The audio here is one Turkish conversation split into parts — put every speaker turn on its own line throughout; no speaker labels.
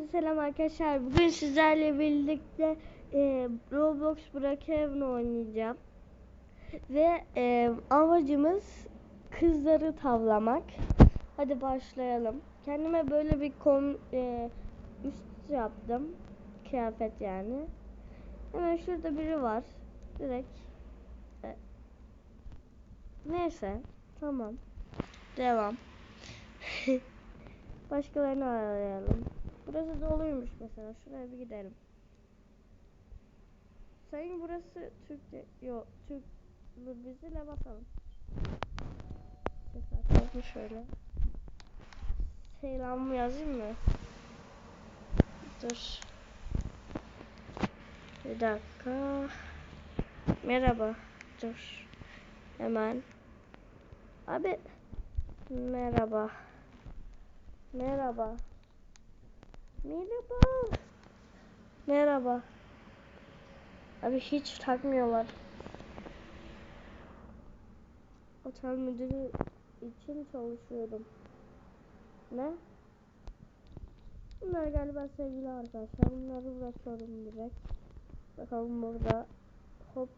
Herkese selam arkadaşlar. Bugün sizlerle birlikte e, Roblox Brookhaven oynayacağım. Ve e, amacımız kızları tavlamak. Hadi başlayalım. Kendime böyle bir kom e, üst yaptım. Kıyafet yani. Hemen şurada biri var. Direkt. E, neyse. Tamam. Devam. Başkalarını arayalım. Burası doluymuş mesela. Şuraya bir gidelim. Sayın burası Türk yok Türk bizle basalım. Ses şöyle. Selam yazayım mı? Dur. Bir dakika. Merhaba. Dur. Hemen. Abi. Merhaba. Merhaba. Merhaba. Merhaba. Abi hiç takmıyorlar. Otel müdürü için çalışıyorum. Ne? Bunlar galiba sevgili arkadaşlar. Bunları bırakıyorum direkt. Bakalım burada. Hop.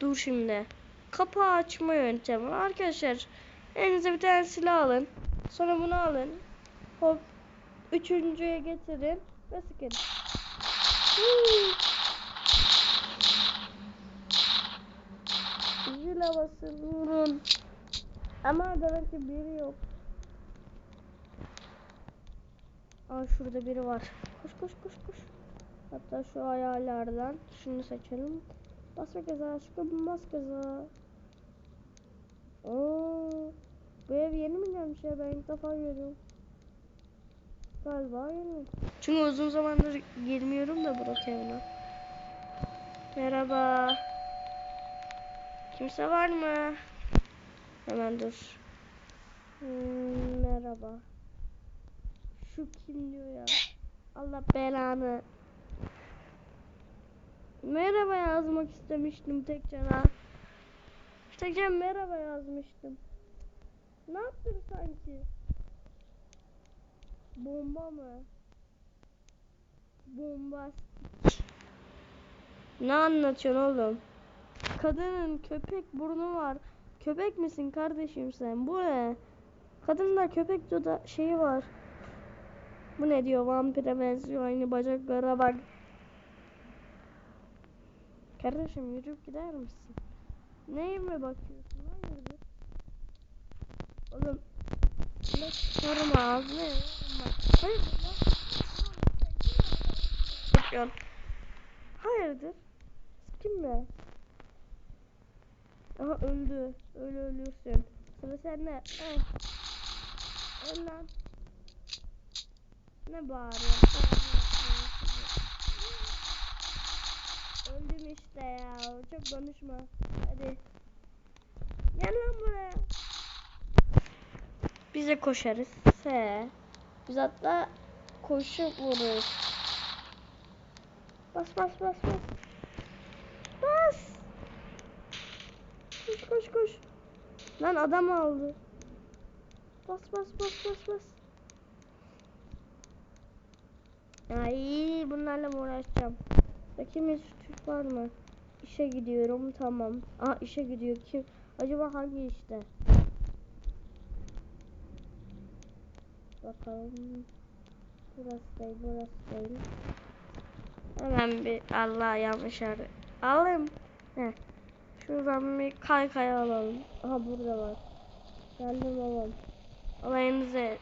Dur şimdi. Kapağı açma yöntemi. Arkadaşlar elinize bir tane silah alın. Sonra bunu alın. Hop. Üçüncüye getirin. Ve sıkın. Zile basın. Vurun. Ama demek ki biri yok. Aa şurada biri var. Koş koş koş koş. Hatta şu ayarlardan şunu seçelim. Basma gaza aşkım bas gaza. Oo, bu ev yeni mi gelmiş ya ben ilk defa görüyorum. Galiba yeni. Çünkü uzun zamandır girmiyorum da Burak evine. Merhaba. Kimse var mı? Hemen dur. Hmm, merhaba. Şu kim diyor ya? Allah belanı. Merhaba yazmak istemiştim tek cana. Tek can merhaba yazmıştım. Ne yaptın sanki? Bomba mı? Bombastik. Ne anlatıyorsun oğlum? Kadının köpek burnu var. Köpek misin kardeşim sen? Bu ne? Kadında köpek duda şeyi var. Bu ne diyor? Vampire benziyor. Aynı bacaklara bak. Kardeşim yürüyüp gider misin? Neye mi bakıyorsun? Hayırdır? Oğlum. Sorma ağzına ya. Hayırdır lan? Bakıyorsun. Hayırdır? Kim mi? Aha öldü. Öyle ölürsün. Sıra sende. Eh. Öl lan. Ne bağırıyorsun? Öldüm işte ya. Çok konuşma. Hadi. Gel lan buraya. Biz de koşarız. Se. Biz hatta koşup vururuz. Bas bas bas bas. Bas. Koş koş koş. Lan adam aldı. Bas bas bas bas bas. Ay bunlarla mı uğraşacağım? Bakayım hiç Türk var mı? İşe gidiyorum tamam. Aa işe gidiyor kim? Acaba hangi işte? Bakalım. Burası değil, burası değil. Hemen bir Allah yanlış yer. Alayım. Heh. Şuradan bir kaykay alalım. Aha burada var. Geldim alalım. Alayınızı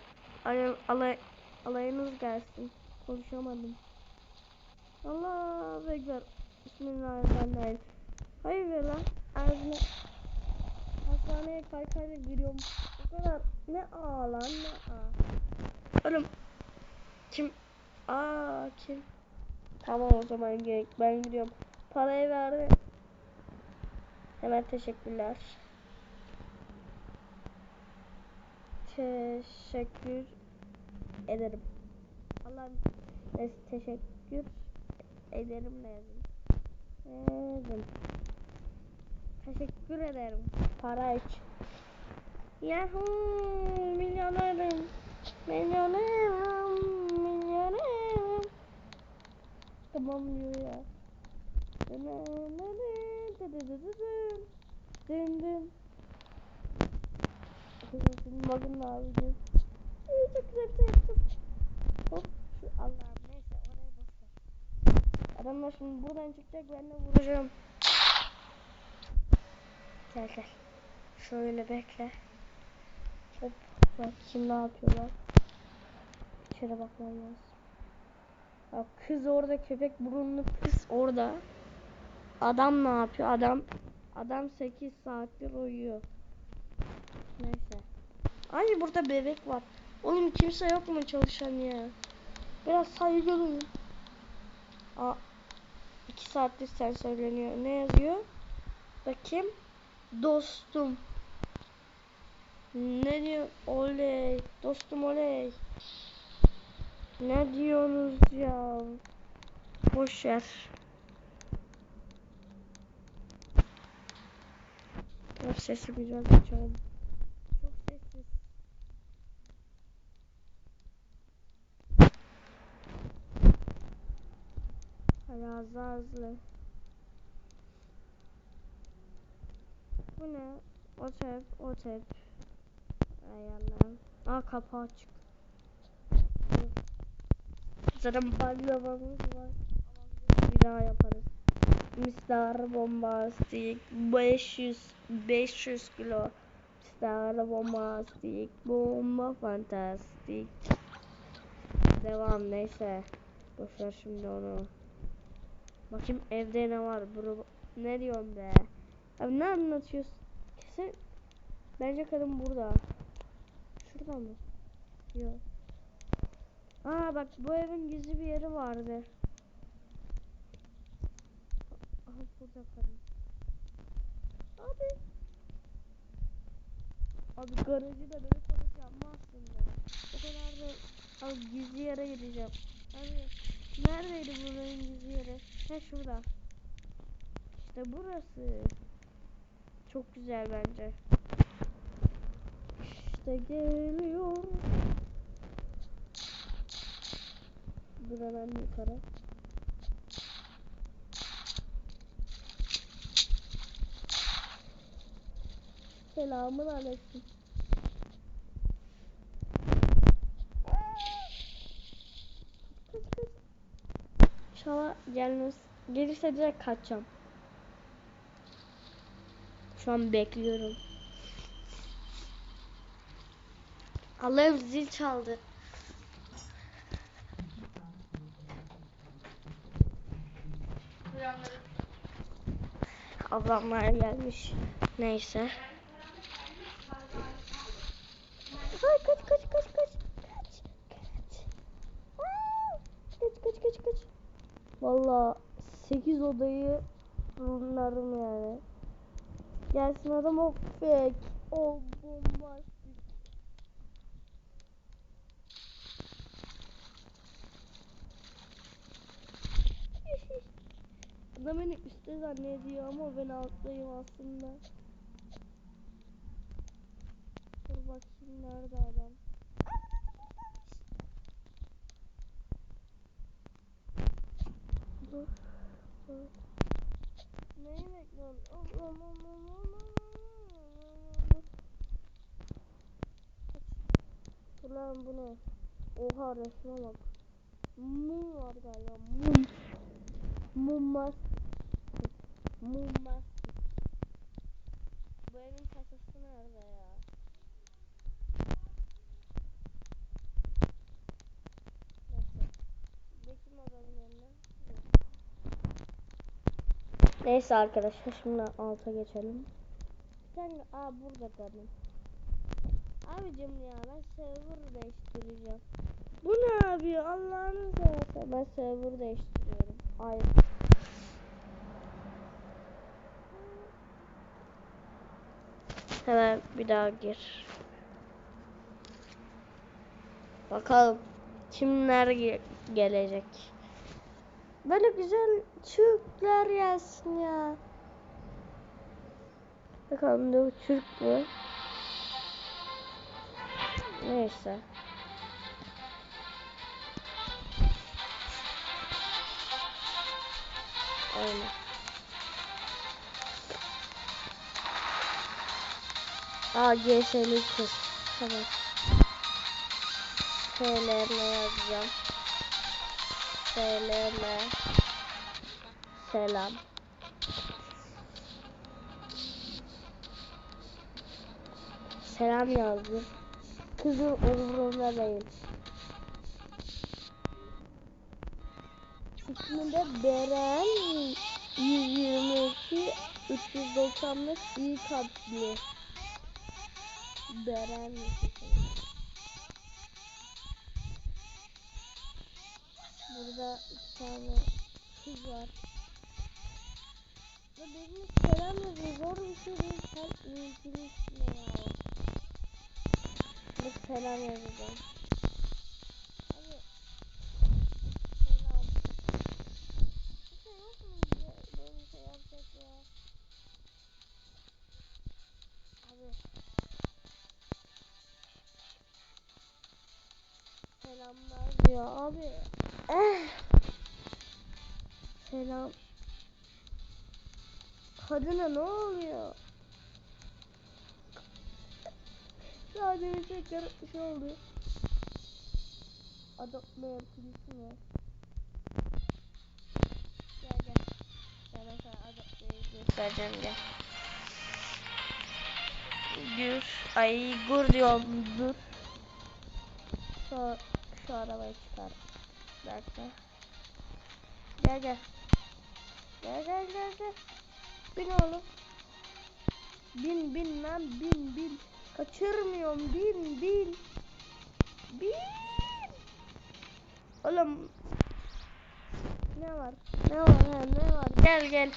alay, alay, alayınız gelsin. Konuşamadım. Allah bekler. Bismillahirrahmanirrahim. Hayır ver lan. Ağzına. Hastaneye kaykayla giriyorum. O kadar ne ağ lan ne ağ. Oğlum. Kim? Aa kim? Tamam o zaman gerek. Ben gidiyorum. Parayı verdi. Hemen teşekkürler. Teşekkür ederim. Allah neyse teşekkür ederim lazım. Ederim. Teşekkür ederim. Para iç.
嗯
Yahoo! Milyonerim. Milyonerim, milyonerim. Tamam diyor ya. Dın dın. Bakın abi. Çok güzel bir şey yaptım. Hop. şu Allah'ım neyse oraya basın. Adamlar şimdi buradan çıkacak ben de vuracağım. Gel gel. Şöyle bekle. Hop bak şimdi ne yapıyorlar. İçeri bakmam lazım. Bak kız orada köpek burunlu kız orada. Adam ne yapıyor? Adam adam 8 saattir uyuyor. Neyse. Ay burada bebek var. Oğlum kimse yok mu çalışan ya? Biraz saygılıyım. Aa, 2 saattir sen söyleniyor. Ne yazıyor? Bakayım. Dostum. Ne diyor? Oley. Dostum oley. Ne diyorsunuz ya? Boş ver. Sesi biraz açalım. Çok sessiz. Razı azlı. Bu ne? O tep, o tep. Ay Allah'ım. Aa kapağı açık. Zaten baklavamız var. Bir daha yaparız. Mr. Bombastik 500 500 kilo. Mr. Bombastik bomba fantastik. Devam neyse. Boşver şimdi onu. Bakayım evde ne var bro. Ne diyorsun be? Abi ne anlatıyorsun? Kesin. Bence kadın burada. Şurada mı? Yok. Aa bak bu evin gizli bir yeri vardı. Aha burada kadın. Abi. Abi garajı da böyle polis yapmazsın da. O kadar da abi gizli yere gideceğim. Abi neredeydi buranın gizli yeri? He şurada. İşte burası. Çok güzel bence. İşte geliyor. Buradan yukarı. Selamun aleyküm. İnşallah gelmez. Gelirse direkt kaçacağım. Şu an bekliyorum. Allah'ım zil çaldı. Ablamlar gelmiş. Neyse. Ay kaç kaç kaç kaç. Kaç kaç. Kaç kaç kaç kaç. Valla 8 odayı runlarım yani. Gelsin adam o fake. O bombastik. Adam beni üstte zannediyor ama ben alttayım aslında. Dur bakayım nerede adam. Dur. Dur. Neyi bekliyorsun? Allah Allah Allah Allah Dur lan bu ne? Oha resme bak. Mum var galiba. Mum. Mum mastik. Mum mastik. Bu evin kasası nerede ya? Neyse. Bakayım adamın yanına. Arkadaşlar şimdi alta geçelim. Sen aa burada kadın. Abicim ya ben server değiştireceğim. Bu ne abi Allah'ını seversen ben server değiştiriyorum. Ay. Hemen bir daha gir. Bakalım kimler ge- gelecek. Böyle güzel Türkler gelsin ya. Bakalım da Türk mü? Neyse. Aynen. Aa GS'li kız. Tamam. SLM yazacağım. SLM Selam. Selam yazdı. Kızın umurumda değil. İsmi de Beren 122 395 iyi kalpli. Beren Burada iki tane kız var. Ya benim selam yazıyor. Zor bir şey değil. Kalp mümkün ne ya. Bir selam yazacağım. Abi. Eh. Selam. Kadına ne oluyor? Sadece tekrar bir şey oldu. Adaptma yapıcısı mı? Gel gel. Gel ben sana adaptayı göstereceğim gel. Gür. Ay gur diyorum dur. Şu, şu arabayı çıkar. Dakika. Gel gel. Gel gel gel gel. Bin oğlum. Bin bin lan bin bin. Kaçırmıyorum bin bin. Bin. Oğlum. Ne var? Ne var ha ne var? Gel gel.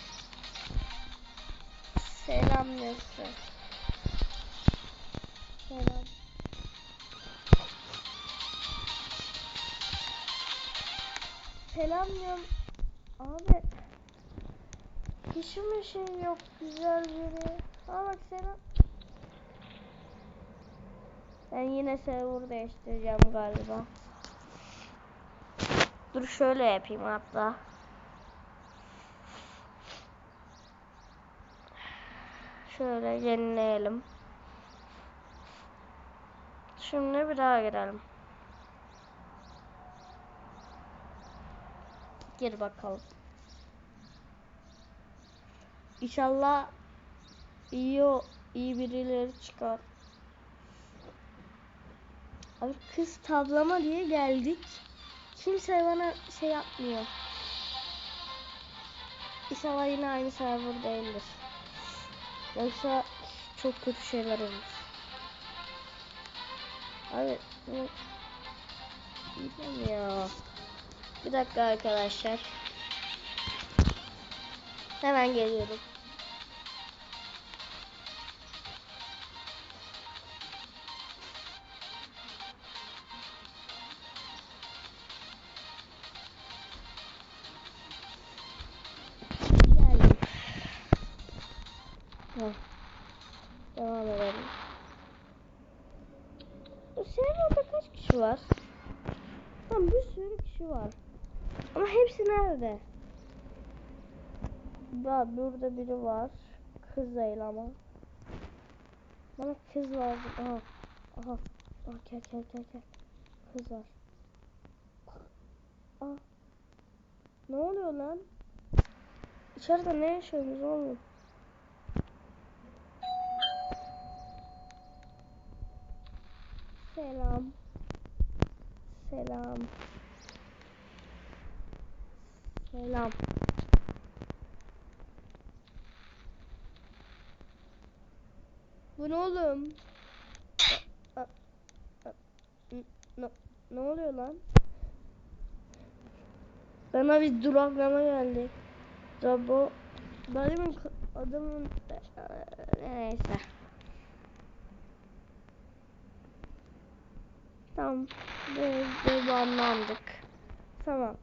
Selam Nesli. Selam. Selam diyorum. Abi. Hiç mi şey yok güzel biri? Aa bak selam. Ben yine server değiştireceğim galiba. Dur şöyle yapayım hatta. Şöyle yenileyelim. Şimdi bir daha girelim. Gir bakalım. İnşallah iyi iyi birileri çıkar. Abi kız tablama diye geldik. Kimse bana şey yapmıyor. İnşallah yine aynı server değildir. Yoksa çok kötü şeyler olur. Abi Bilmem ya. Bir dakika arkadaşlar. Hemen geliyorum. Nerede? Bak burada biri var. Kız değil ama. Bana kız lazım. Aha. Aha. Aha gel gel gel gel. Kız var. Aa. Ne oluyor lan? İçeride ne yaşıyorsunuz oğlum? Selam. Selam. Selam. Bu ne oğlum? Ne, ne oluyor lan? Bana bir duraklama geldi. Rabo benim adamın neyse. Tamam. Biz devamlandık. Tamam.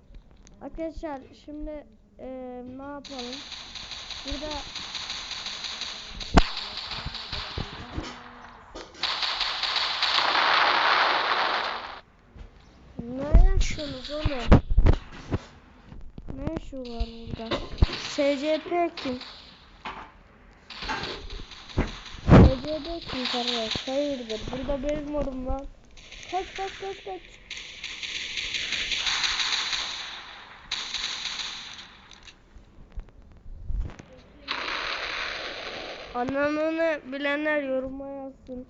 Arkadaşlar şimdi eee, ne yapalım? Burada ne yaşıyorsunuz oğlum? Ne var burada? SCP kim? SCP kim kardeş? Hayırdır? Burada benim orum lan. Kaç kaç kaç kaç. Anlamını bilenler yoruma yazsın.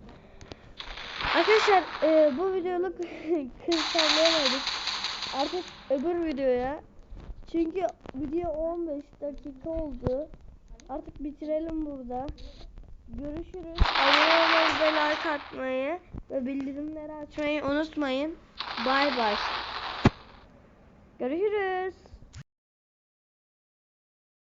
Arkadaşlar e, bu videoluk kısallayamadık. Artık öbür videoya. Çünkü video 15 dakika oldu. Artık bitirelim burada. Görüşürüz. Abone olmayı ve like atmayı ve bildirimleri açmayı unutmayın. Bay bay. Görüşürüz.